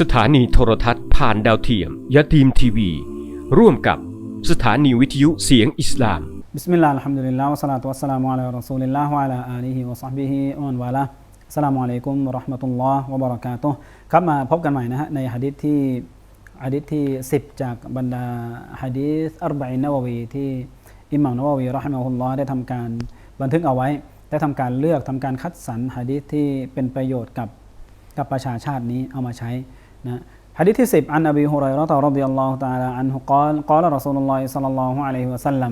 สถานีโทรทัศน์ผ่านดาวเทียมยาตีมทีวี ร่วมกับสถานีวิทยุเสียงอิสลาม บิสมิลลาห์อัลฮัมดุลิลลาห์วะสลาตุวะสสลามุอะลารอซูลิลลาห์วะอะลาอาลีฮิวะศอฮบิฮิวะมันวาลาอัสสลามุอะลัยกุมวะเราะห์มะตุลลอฮ์วะบะเราะกาตุฮ์ครับมาพบกันใหม่นะฮะในหะดีษที่หะดีษที่ 10 จากบรรดาหะดีษอัรบะอินนาวะวีที่อิหม่ามนาวะวีเราะฮิมะฮุลลอฮ์ได้ทำการบันทึกเอาไว้ ได้ทำการเลือกทำการคัดสรรหะดีษที่เป็นประโยชน์กับ กับประชาชาตินี้เอามาใช้นะฮะดิษที่10อันอบีฮุไรเราะห์รดิยัลลอฮุตะอาลาอันฮุกาลกาลรอซูลุลลอฮิศ็อลลัลลอฮุอะลัยฮิวะซัลลั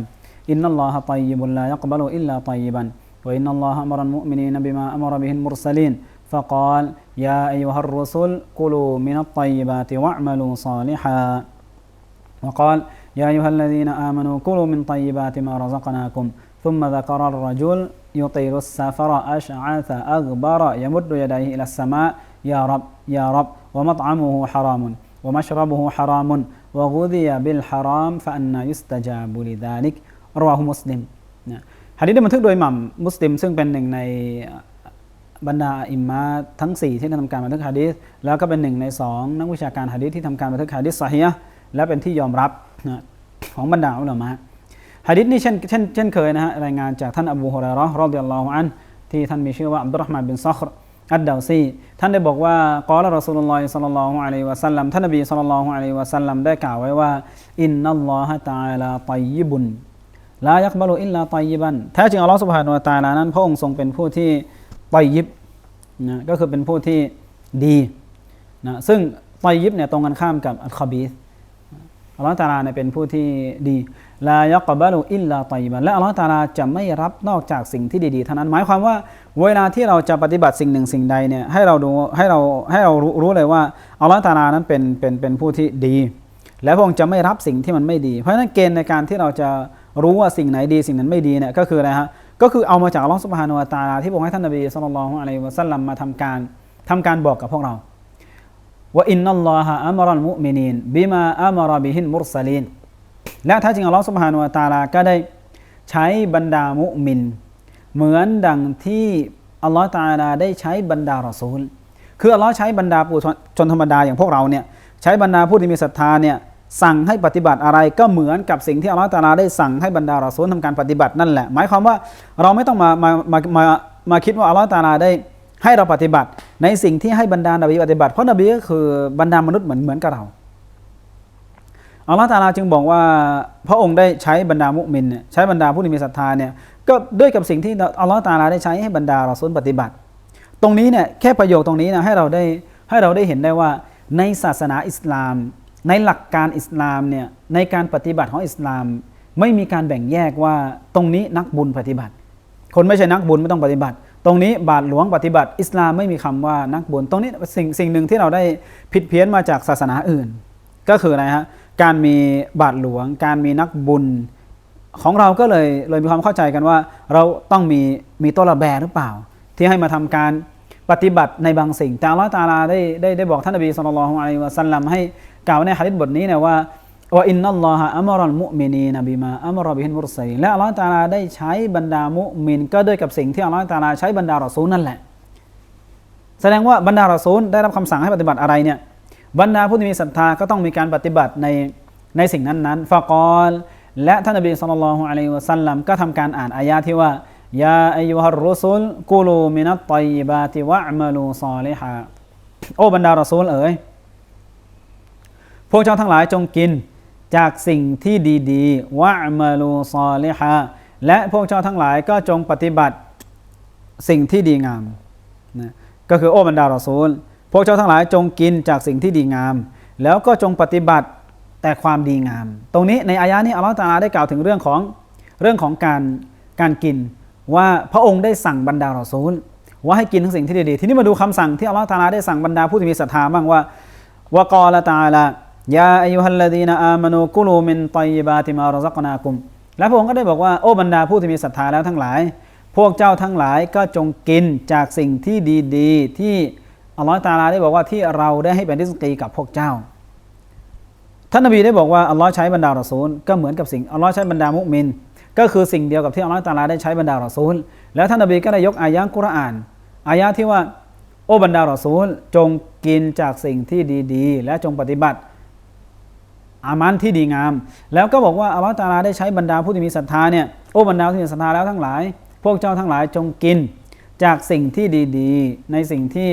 ยา رب บยารับวะมัตอามุฮุฮารามุนวะมัชรับฮุฮารามุนวะกุดียบิลฮารามฟะอันนายุสตฮนะดิษบันทึกโดยมัมมุสลิม ซึ่งเป็นหนึ่งในบรรดาอิมมาทั้ง 4 ที่ทำการบันทึกฮะดีษแล้วก็เป็นหนึ่งในสองนักวิชาการฮะดีษที่ทำการบันทึกฮะดีษสาฮีและเป็นที่ยอมรับนะของบรรดาอุลามะฮะดีษนี้เช่นเช่นเช่นเคยนะฮะรายงานจากท่านอบูฮุเรอยรอฮ์รอดิยัลลอฮุอันที่ท่านมีชื่อว่าอับดุลรห์มานบินซัคร อัดดาซีท่านได้บอกว่ากอละรอซูลุลลอฮิศ็อลลัลลอฮุอะลัยวะซัลลัมท่านนบีศ็อลลัลลอฮุอะลัยวะซัลลัมได้กล่าวไว้ว่า อินนัลลอฮะตะอาลาฏอยยิบุนลายักบะลุอิลลาฏอยยิบันแท้จริงอัลลอฮฺสุบฮานุวะตาลานั้น พระองค์ทรงเป็นผู้ที่ฏอยยิบนะก็คือเป็นผู้ที่ดีนะซึ่งฏอยยิบเนี่ยตรงกันข้ามกับอัลคอบีส อัลลอฮฺตาลาเนี่ยเป็นผู้ที่ดีลายักบะลุอิลลาฏอยยิบันและอัลลอฮฺตาลาจะไม่รับนอกจากสิ่งที่ดีๆเท่านั้น หมายความว่าเวลาที่เราจะปฏิบัติสิ่งหนึ่งสิ่งใดเนี่ยให้เราดูให้เราให้เรารู้รู้เลยว่าอัลลอฮฺตาลานั้นเป็นเป็นเป็นผู้ที่ดี และพระองค์จะไม่รับสิ่งที่มันไม่ดี เพราะฉะนั้นเกณฑ์ในการที่เราจะรู้ว่าสิ่งไหนดีสิ่งนั้นไม่ดีเนี่ยก็คืออะไรฮะก็คือเอามาจากอัลลอฮฺสุบฮานุวะตาลาที่พระองค์ให้ท่านนบีสุลต่านละฮ์อะลัยวะสัลลัมมาทำการทำการบอกกับพวกเรา ว่าอินนัลลอฮะอัมรัลมุมินีนบิมาอัมรบิฮินมุรสลีนและถ้าจริงอัลลอฮฺสุบฮานุวะตาลาก็ได้ใช้บรรดามุมิน เหมือนดังที่อัลลอฮฺตาลาได้ใช้บรรดารอซูล คืออัลลอฮ์ใช้บรรดาผู้ชนธรรมดาอย่างพวกเราเนี่ยใช้บรรดาผู้ที่มีศรัทธาเนี่ยสั่งให้ปฏิบัติอะไรก็เหมือนกับสิ่งที่อัลลอฮฺตาลาได้สั่งให้บรรดารอซูลทำการปฏิบัตินั่นแหละ หมายความว่าเราไม่ต้องมามามามามาคิดว่าอัลลอฮฺตาลาได้ให้เราปฏิบัติ ในสิ่งที่ให้บรรดานบีปฏิบัติ เพราะนบีก็คือบรรดามนุษย์เหมือนเหมือนกับเราอัลลอฮฺตาลาจึงบอกว่า พระองค์ได้ใช้บรรดามุมินเนี่ยใช้บรรดาผู้ที่มีศรัทธาเนี่ยก็ด้วยกับสิ่งที่อัลลอฮฺตาลาได้ใช้ให้บรรดาเรอซูลปฏิบัติ ตรงนี้เนี่ยแค่ประโยคตรงนี้นะให้เราได้ให้เราได้เห็นได้ว่าในศาสนาอิสลาม ในหลักการอิสลามเนี่ยในการปฏิบัติของอิสลาม ไม่มีการแบ่งแยกว่าตรงนี้นักบุญปฏิบัติ คนไม่ใช่นักบุญไม่ต้องปฏิบัติ ตรงนี้บาทหลวงปฏิบัติ อิสลามไม่มีคำว่านักบุญตรงนี้สิ่งสิ่งหนึ่งที่เราได้ผิดเพี้ยนมาจากศาสนาอื่น ก็คืออะไรฮะการมีบาทหลวง การมีนักบุญของเราก็เลยเลยมีความเข้าใจกันว่า เราต้องมีมีตัวระแบหรือเปล่า ที่ให้มาทำการปฏิบัติในบางสิ่งแต่ลลอฮฺตาลาได้ได้ได้บอกท่านนบีสุลต่านละฮ์อะลัยฮิวะสัลลัมให้กล่าวในฮะดิษบทนี้นะว่า ว่าอินนัลลอฮะอัมรัลมุมินีนบีมาอัมรบิฮินมุรสลีและอัลลอฮฺตาลาได้ใช้บรรดามุมิน ก็ด้วยกับสิ่งที่อัลลอฮฺตาลาใช้บรรดารอซูลนั่นแหละ แสดงว่าบรรดารอซูลได้รับคำสั่งให้ปฏิบัติอะไรเนี่ยบรรดาผู้ที่มีศรัทธาก็ต้องมีการปฏิบัติในในสิ่งนั้นๆฟะกอลและท่านนบีสุลต่านละฮ์อะลัยฮิวะสัลลัมก็ทำการอ่านอายาที่ว่ายาอายุฮัรรุสุลกูลูมินัตตยบาติวะมาลูซอลิฮะโอ้บรรดารอซูลเอ๋ยพวกเจ้าทั้งหลายจงกิน จากสิ่งที่ดีๆวะมาลูซอลิฮะและพวกเจ้าทั้งหลายก็จงปฏิบัติสิ่งที่ดีงามนะก็คือโอ้บรรดารอซูล พวกเจ้าทั้งหลายจงกินจากสิ่งที่ดีงาม แล้วก็จงปฏิบัติแต่ความดีงาม ตรงนี้ในอายะนี้อัลลอฮฺตาลาได้กล่าวถึงเรื่องของเรื่องของการการกิน ว่าพระองค์ได้สั่งบรรดารอซูล ว่าให้กินทั้งสิ่งที่ดีๆทีนี้มาดูคำสั่งที่อัลลอฮฺตาลาได้สั่งบรรดาผู้ที่มีศรัทธาบ้างว่าวะกอละตาลา ยาอายุฮัลลดีนอามานูกุลูมินตอยบาติมารซักนากุม และพระองค์ก็ได้บอกว่าโอ้บรรดาผู้ที่มีศรัทธาแล้วทั้งหลาย พวกเจ้าทั้งหลายก็จงกินจากสิ่งที่ดีๆ ที่อัลลอฮฺตาลาได้บอกว่าที่เราได้ให้เป็นริสกีกับพวกเจ้า ท่านนบีได้บอกว่าอัลลอฮ์ใช้บรรดารอซูลก็เหมือนกับสิ่งอัลลอฮ์ใช้บรรดามุมิน ก็คือสิ่งเดียวกับที่อัลลอฮ์ตาลาได้ใช้บรรดารอซูล แล้วท่านนบีก็ได้ยกอายะกุรอานอายะที่ว่าโอ้บรรดารอซูลจงกินจากสิ่งที่ดีๆ และจงปฏิบัติ อามันที่ดีงาม แล้วก็บอกว่าอัลลอฮฺตาลาได้ใช้บรรดาผู้ที่มีศรัทธาเนี่ยโอ้บรรดาผู้ที่มีศรัทธาแล้วทั้งหลาย พวกเจ้าทั้งหลายจงกินจากสิ่งที่ดีๆ ในสิ่งที่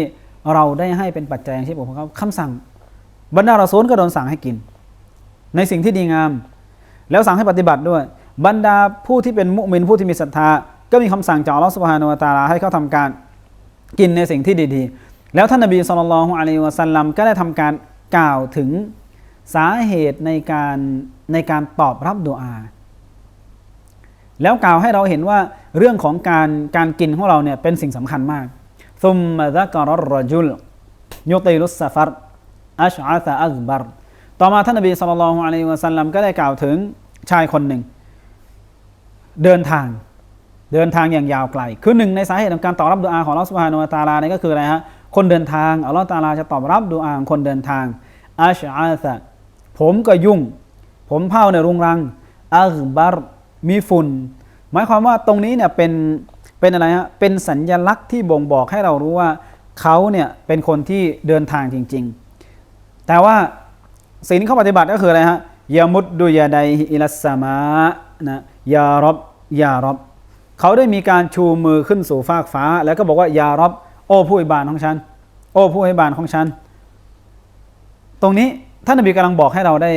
เราได้ให้เป็นปัจจัยอย่างชีพของเขาคำสั่ง บรรดารอซูลก็โดนสั่งให้กิน ในสิ่งที่ดีงาม แล้วสั่งให้ปฏิบัติด้วย บรรดาผู้ที่เป็นมุมินผู้ที่มีศรัทธา ก็มีคำสั่งจากอัลลอฮฺสุบฮานุวตาลาให้เขาทำการกินในสิ่งที่ดีๆ แล้วท่านนบีสุลต่านละฮ์อะลัยฮิวะสัลลัมก็ได้ทำการกล่าวถึง สาเหตุในการในการตอบรับดุอา แล้วกล่าวให้เราเห็นว่าเรื่องของการการกินของเราเนี่ยเป็นสิ่งสำคัญมากซุมมะซะกรรจุลยุติลุสซาฟัรอัชอาซะอักบัรต่อมาท่านนบีสุลต่านละฮ์อะลัยฮิวะสัลลัมก็ได้กล่าวถึงชายคนหนึ่ง เดินทางเดินทางอย่างยาวไกล คือหนึ่งในสาเหตุของการตอบรับดุอาของลอสุบฮานุตาลานี่ก็คืออะไรฮะ คนเดินทางอัลลอฮฺตาลาจะตอบรับดุอาของคนเดินทางอัชอาซะ ผมก็ยุ่ง ผมเผาเนี่ยรุงรังอักบัรมีฝุ่น หมายความว่าตรงนี้เนี่ยเป็นเป็นอะไรฮะเป็นสัญญลักษณ์ที่บ่งบอกให้เรารู้ว่าเขาเนี่ยเป็นคนที่เดินทางจริง ๆ แต่ว่าสิ่งที่เขาปฏิบัติก็คืออะไรฮะยามุดดุยาไดอิลัสมานะยารบยารบเขาได้มีการชูมือขึ้นสู่ฟากฟ้า แล้วก็บอกว่ายารบโอ้ผู้อิบานของฉัน โอ้ผู้อิบานของฉัน ตรงนี้ ท่านนบีกำลังบอกให้เราได้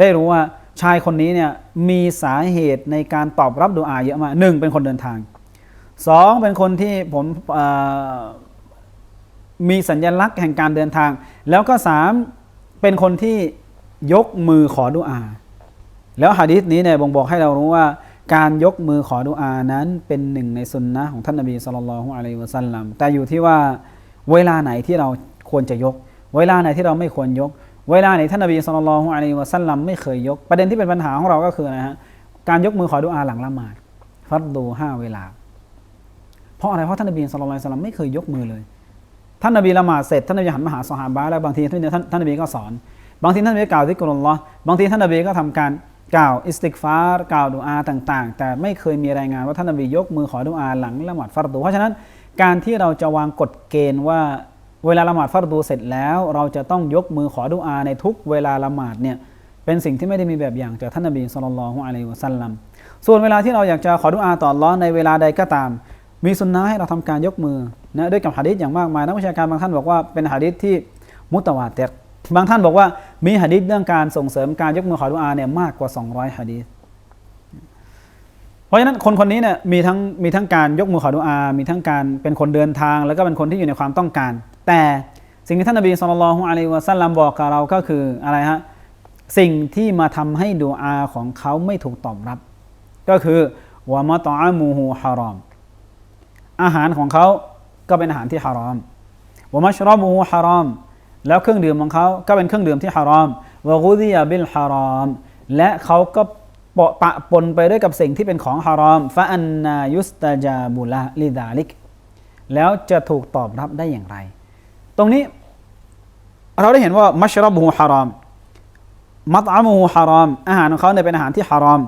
ได้รู้ว่าชายคนนี้เนี่ยมีสาเหตุในการตอบรับดุอาเยอะมากหนึ่งเป็นคนเดินทางสองเป็นคนที่ผมมีสัญญลักษณ์แห่งการเดินทาง แล้วก็สามเป็นคนที่ยกมือขอดุอา แล้วหะดีษนี้เนี่ยบ่งบอกให้เรารู้ว่า การยกมือขอดุอานั้นเป็นหนึ่งในสุนนะของท่านนบีสุลต่านละฮ์อะลัยฮิวะสัลลัมแต่อยู่ที่ว่าเวลาไหนที่เราควรจะยก เวลาไหนที่เราไม่ควรยก เวลาไหนท่านนบีสุลต่านละฮ์อะลัยฮิวะสัลลัมไม่เคยยก ประเด็นที่เป็นปัญหาของเราก็คือนะฮะการยกมือขอดุอาหลังละหมาดฟัดดูห้าเวลา เพราะอะไรเพราะท่านนบีสุลต่านละฮ์อะลัยฮิวะสัลลัมไม่เคยยกมือเลย ท่านนบีละหมาดเสร็จท่านนบีหันมาหาสหายบะห์แล้วบางทีท่านท่านนบีก็สอน บางทีท่านนบีกล่าวที่กุลลอฮ์บางทีท่านนบีก็ทำการกล่าวอิสติกฟาร์กล่าวดุอาต่าง ๆ แต่ไม่เคยมีรายงานว่าท่านนบียกมือขอดุอาหลังละหมาดฟัรดูเพราะฉะนั้นการที่เราจะวางกฎเกณฑ์ว่า เวลาละหมาดฟัรดูเสร็จแล้ว เราจะต้องยกมือขอดุอาในทุกเวลาละหมาดเนี่ยเป็นสิ่งที่ไม่ได้มีแบบอย่างจากท่านนบีสุลต่านละฮ์อะลัยฮิวะสัลลัมส่วนเวลาที่เราอยากจะขอดุอาต่ออัลเลอฮ์ในเวลาใดก็ตาม มีสุนนะให้เราทำการยกมือนะด้วยกับหะดีษอย่างมากมายนักวิชาการบางท่านบอกว่าเป็นหะดีษที่มุตวาเตรบางท่านบอกว่ามีหะดีษเรื่องการส่งเสริมการยกมือขอดุอาเนี่ยมากกว่า 200หะดีษเพราะฉะนั้นคนคนนี้เนี่ยมีทั้งมีทั้งการยกมือขอดุอา มีทั้งการเป็นคนเดินทาง แล้วก็เป็นคนที่อยู่ในความต้องการ แต่สิ่งที่ท่านนบีสุลต่านละฮ์อะลัยวะสัลลัมบอกกับเราก็คืออะไรฮะสิ่งที่มาทำให้ดุอาของเขาไม่ถูกตอบรับ ก็คือวะมะตออามูฮูฮารอม อาหารของเขาก็เป็นอาหารที่ฮารอมวะมัชรอบูฮารอม แล้วเครื่องดื่มของเขาก็เป็นเครื่องดื่มที่ฮารอมวะกุดียบิลฮารอม และเขาก็ปะปะปนไปด้วยกับสิ่งที่เป็นของฮารอมฟะอันนายุสตาจาบุละลิดาลิก แล้วจะถูกตอบรับได้อย่างไร ตรงนี้ เราได้เห็นว่ามัชรอบูฮารอม มัตอามูฮารอม อาหารของเขาเนี่ยเป็นอาหารที่ฮารอม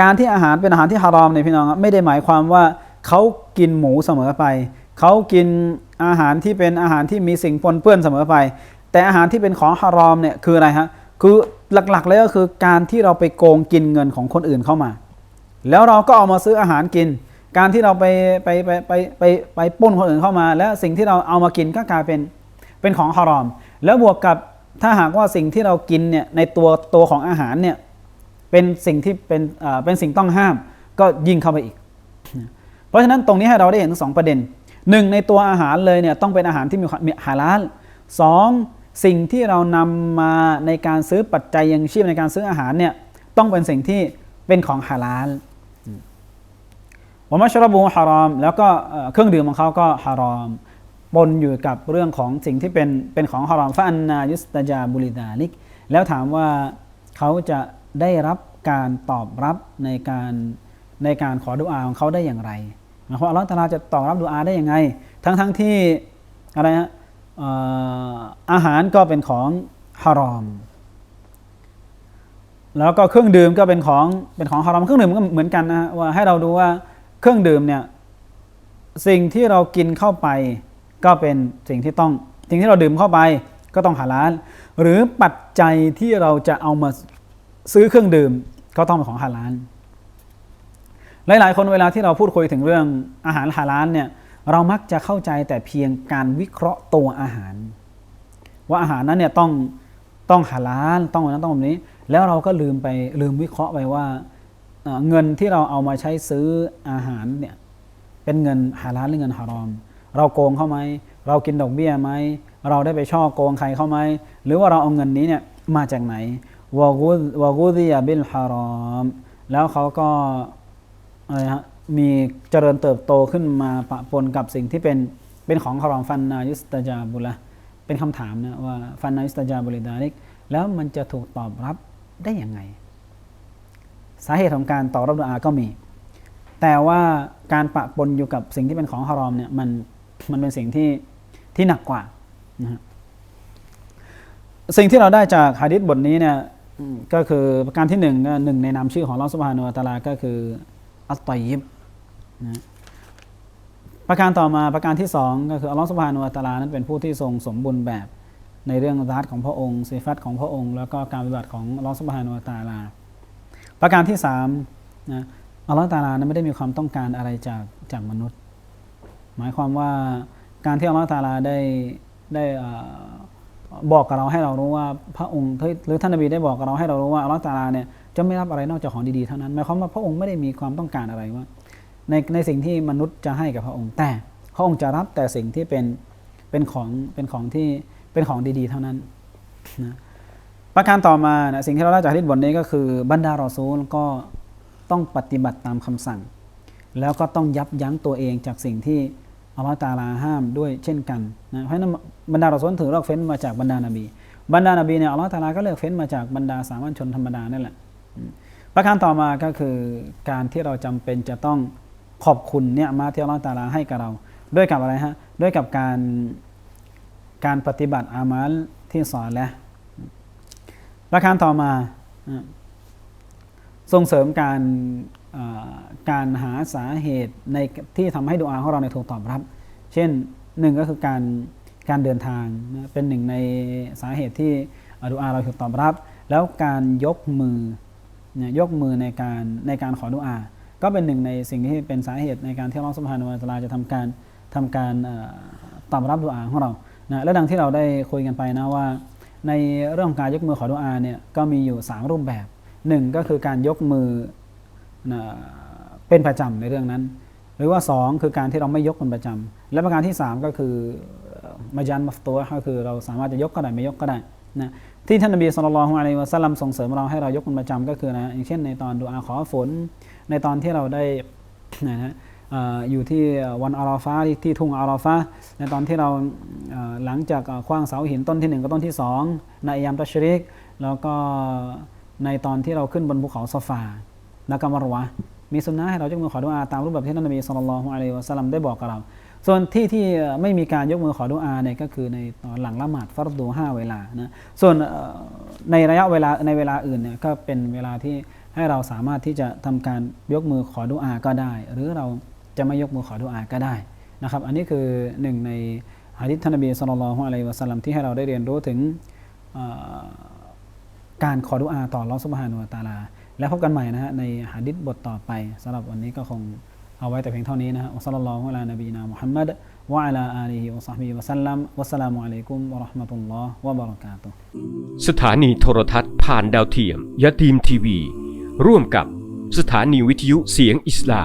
การที่อาหารเป็นอาหารที่ฮารอมเนี่ยพี่น้องไม่ได้หมายความว่าเขากินหมูเสมอไป เขากินอาหารที่เป็นอาหารที่มีสิ่งปนเปื้อนเสมอไป แต่อาหารที่เป็นของฮารอมเนี่ยคืออะไรฮะ คือหลักๆเลยก็คือการที่เราไปโกงกินเงินของคนอื่นเข้ามา แล้วเราก็เอามาซื้ออาหารกิน การที่เราไปไปไปไปไปไปปล้นคนอื่นเข้ามา แล้วสิ่งที่เราเอามากินก็กลายเป็น เป็นของฮารอม แล้วบวกกับถ้าหากว่าสิ่งที่เรากินเนี่ยในตัวตัวของอาหารเนี่ยเป็นสิ่งที่เป็นอ่าเป็นสิ่งต้องห้ามก็ยิ่งเข้าไปอีก เพราะฉะนั้นตรงนี้ให้เราได้เห็นสองประเด็นหนึ่งในตัวอาหารเลยเนี่ยต้องเป็นอาหารที่มีความมีฮาลาลสองสิ่งที่เรานำมาในการซื้อปัจจัยยังชีพในการซื้ออาหารเนี่ยต้องเป็นสิ่งที่เป็นของฮาลาลวะมัชรบูฮารอม แล้วก็เอ่อเครื่องดื่มของเขาก็ฮารอม ปนอยู่กับเรื่องของสิ่งที่เป็นเป็นของฮารอมฟะอันนายุสตาจาบุริดาลิก แล้วถามว่าเขาจะได้รับการตอบรับในการในการขอดุอาของเขาได้อย่างไรหมายความว่าอัลลอฮฺตาลาจะตอบรับดุอาได้ยังไง ทั้งทั้งที่อะไรฮะอาหารก็เป็นของฮารอม แล้วก็เครื่องดื่มก็เป็นของเป็นของฮารอม เครื่องดื่มก็เหมือนกันนะว่าให้เราดูว่าเครื่องดื่มเนี่ยสิ่งที่เรากินเข้าไป ก็เป็นสิ่งที่ต้องสิ่งที่เราดื่มเข้าไปก็ต้องหาลาลหรือปัจจัยที่เราจะเอามาซื้อเครื่องดื่มก็ต้องเป็นของฮาลาลหลาย ๆ คนเวลาที่เราพูดคุยถึงเรื่องอาหารฮาลาลเนี่ยเรามักจะเข้าใจแต่เพียงการวิเคราะห์ตัวอาหาร ว่าอาหารนั้นเนี่ยต้องต้องฮาลาลต้องนั้นต้องแบบนี้ แล้วเราก็ลืมไปลืมวิเคราะห์ไปว่าเอ่อเงินที่เราเอามาใช้ซื้ออาหารเนี่ยเป็นเงินฮาลาลหรือเงินฮารอม เราโกงเขาไหม เรากินดอกเบี้ยไหม เราได้ไปช่อโกงใครเข้าไหม หรือว่าเราเอาเงินนี้เนี่ยมาจากไหนวากุดวากุดียบิลฮารอม แล้วเขาก็อะไรฮะ มีเจริญเติบโตขึ้นมาปะปนกับสิ่งที่เป็น เป็นของฮารอมฟันนายุสตาจาบุละเป็นคำถามนะว่าฟันนาอิสตาจาบริดาลิก แล้วมันจะถูกตอบรับได้ยังไง สาเหตุของการตอบรับดุอาก็มี แต่ว่าการปะปนอยู่กับสิ่งที่เป็นของฮารอมเนี่ยมัน มันเป็นสิ่งที่ที่หนักกว่านะสิ่งที่เราได้จากฮะดิษบทนี้เนี่ยก็คือประการที่หนึ่งหนึ่งในนามชื่อของลอสุบฮานุวะตะลาก็คืออัตตอยิบนะประการต่อมาประการที่สองก็คืออัลลอฮฺสุบฮานุวะตะลานั้นเป็นผู้ที่ทรงสมบูรณ์แบบในเรื่องรัตของพระองค์สิฟัตของพระองค์ แล้วก็การปฏิบัติของอัลลอฮฺสุบฮานุวะตะลา ประการที่สามนะอัลลอฮฺตะอาลานั้นไม่ได้มีความต้องการอะไรจากจากมนุษย์ หมายความว่าการที่อัลลอฮฺตาลาได้ได้บอกกับเราให้เรารู้ว่าพระองค์หรือท่านนบีได้บอกกับเราให้เรารู้ว่าอัลลอฮฺตาลาเนี่ยจะไม่รับอะไรนอกจากของดีๆเท่านั้นหมายความว่าพระองค์ไม่ได้มีความต้องการอะไรว่า ในในสิ่งที่มนุษย์จะให้กับพระองค์ แต่พระองค์จะรับแต่สิ่งที่เป็นเป็นของเป็นของที่เป็นของดีๆ เท่านั้นนะประการต่อมานะสิ่งที่เราได้จากฮะดิษบทนี้ก็คือบรรดารอซูลก็ต้องปฏิบัติตามคำสั่ง แล้วก็ต้องยับยั้งตัวเองจากสิ่งที่ อัลลอฮฺตาลาห้ามด้วยเช่นกันนะเพราะนั้นบรรดารอซูลถือเลือกเฟ้นมาจากบรรดานบี บรรดานบีเนี่ยอัลลอฮฺตาลาก็เลือกเฟ้นมาจากบรรดาสามัญชนธรรมดานั่นแหละประการต่อมาก็คือการที่เราจำเป็นจะต้องขอบคุณเนี่ยมาที่อัลลอฮฺตาลาให้กับเรา ด้วยกับอะไรฮะด้วยกับการการปฏิบัติอามัลที่สอนและประการต่อมาส่งเสริมการ การหาสาเหตุในที่ทำให้ดุอาของเราในถูกตอบรับ เช่นหนึ่งก็คือการการเดินทางนะเป็นหนึ่งในสาเหตุที่ดุอาเราถูกตอบรับ แล้วการยกมือนี่ยกมือในการในการขอดุอา ก็เป็นหนึ่งในสิ่งที่เป็นสาเหตุในการที่อัลลอฮฺสุบฮานุวะตะอาลาจะทำการทำการอตอบรับดุอาของเรานะและดังที่เราได้คุยกันไปนะว่า ในเรื่องการยกมือขอดุอาเนี่ยก็มีอยู่ 3 รูปแบบหนึ่งก็คือการยกมือ เป็นประจำในเรื่องนั้น หรือว่า 2 คือการที่เราไม่ยกเป็นประจำและประการที่ 3 ก็คือมาจันมัฟตัวก็คือเราสามารถจะยกก็ได้ไม่ยกก็ได้นะที่ท่านนบีสุลต่านละฮ์อะลัยฮิวะสัลลัมส่งเสริมเราให้เรายกเป็นประจำก็คือนะอย่างเช่นในตอนดูอาขอฝน ในตอนที่เราได้นะฮะอยู่ที่วันอาราฟาที่ที่ทุ่งอาราฟาในตอนที่เราหลังจากคว้างเสาหินต้นที่หนึ่งกับต้นที่สองในยามตัชริก แล้วก็ในตอนที่เราขึ้นบนภูเขาซอฟา แล้วก็มารวะมีสุนนะให้เรายกมือขอดุอาตามรูปแบบที่ท่านนบีสุลต่านละฮ์อะลัยฮิวะสัลลัมได้บอกกับเรา ส่วนที่ที่ไม่มีการยกมือขอดุอาเนี่ยก็คือในตอนหลังละหมาดฟัรดูห้าเวลานะส่วนในระยะเวลาในเวลาอื่นเนี่ยก็เป็นเวลาที่ให้เราสามารถที่จะทำการยกมือขอดุอาก็ได้ หรือเราจะไม่ยกมือขอดุอาก็ได้นะครับ อันนี้คือหนึ่งในฮะดิษท่านนบีสุลต่านละฮ์อะลัยฮิวะสัลลัมที่ให้เราได้เรียนรู้ถึงการขอดุอาต่ออัลอฮ์ซุบฮานุตาลา แล้วพบกันใหม่นะฮะในหะดิษบทต่อไปสำหรับวันนี้ก็คงเอาไว้แต่เพียงเท่านี้นะฮะอัสสลามุอะลานบีนามุฮัมมัดวะอะลาอาลีฮิวะซอฮบิฮิวะซัลลัมวัสสลามุอะลัยกุมวะเราะห์มะตุลลอฮ์วะบะเราะกาตุสถานีโทรทัศน์ผ่านดาวเทียมยะทีมทีวี ร่วมกับสถานีวิทยุเสียงอิสลาม